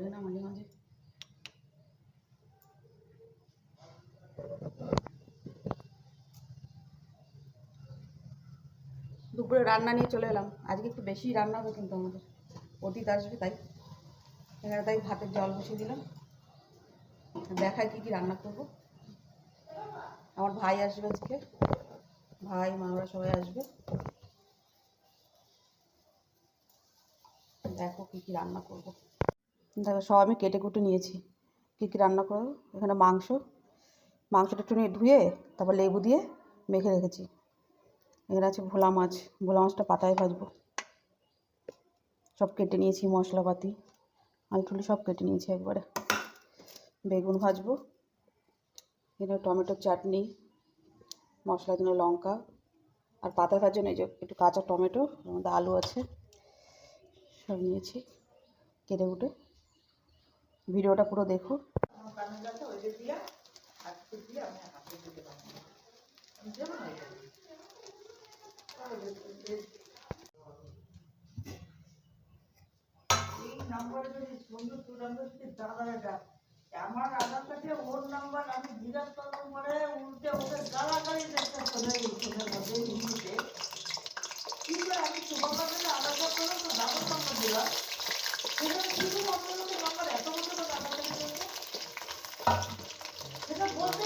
বলে না মাঝে মাঝে দুপুরে রান্না নিয়ে চলে এলাম। আজকে একটু বেশি রান্না হবে কিন্তু আমাদের। অতীত আসবে তাই। এখানে তাই ভাতের জল বসিয়ে দিলাম। দেখাই কী কী রান্না করব। আমার ভাই আসবে আজকে। ভাই মামরা সবাই আসবে। দেখো কী কী রান্না করব। দেখো, সব আমি কেটে কুটে নিয়েছি। কী কী রান্না করো এখানে মাংস। মাংসটা একটু ধুয়ে, তারপর লেবু দিয়ে মেখে রেখেছি। এখানে আছে ভোলা মাছ। ভোলা মাছটা পাতায় ভাজবো। সব কেটে নিয়েছি, মশলাপাতি। আলু টুলু সব কেটে নিয়েছি একবারে। বেগুন ভাজবো। এখানে টমেটোর চাটনি, মশলার জন্য লঙ্কা। আর পাতা ভাজার জন্য এই যে একটু কাঁচা টমেটো মধ্যে আলু আছে। সব নিয়েছি, কেটে কুটে। ভিডিওটা পুরো দেখো। আমার আধার ওর নাম্বার আমি জিজ্ঞাসা করব পরে উল্টে ওকে গালাগালি ফোনের মধ্যে কিন্তু আমি শুভকামে আধার কার্ড করলাম তো দিলাম। বলতে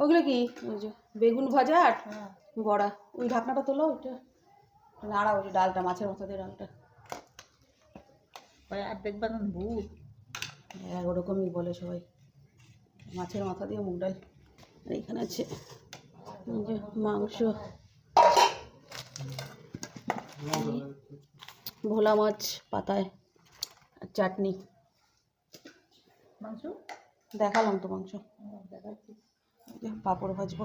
ওগুলো কি? ওই যে বেগুন ভাজা আর বড়া। ওই ঢাকনাটা তোলো ওইটা নাড়া ওই যে ডালটা মাছের মাথা দিয়ে ডালটা। ওই আর দেখবা না ভূত। হ্যাঁ ওরকমই বলে সবাই। মাছের মাথা দিয়ে মুগ ডাল। আর এখানে আছে মাংস। ভোলা মাছ পাতায় আর চাটনি। মাংস? দেখালাম তো মাংস। দেখাচ্ছি। পাঁপড় ভাজবো।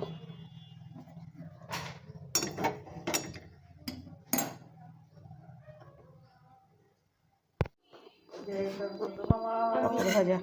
ভাজা।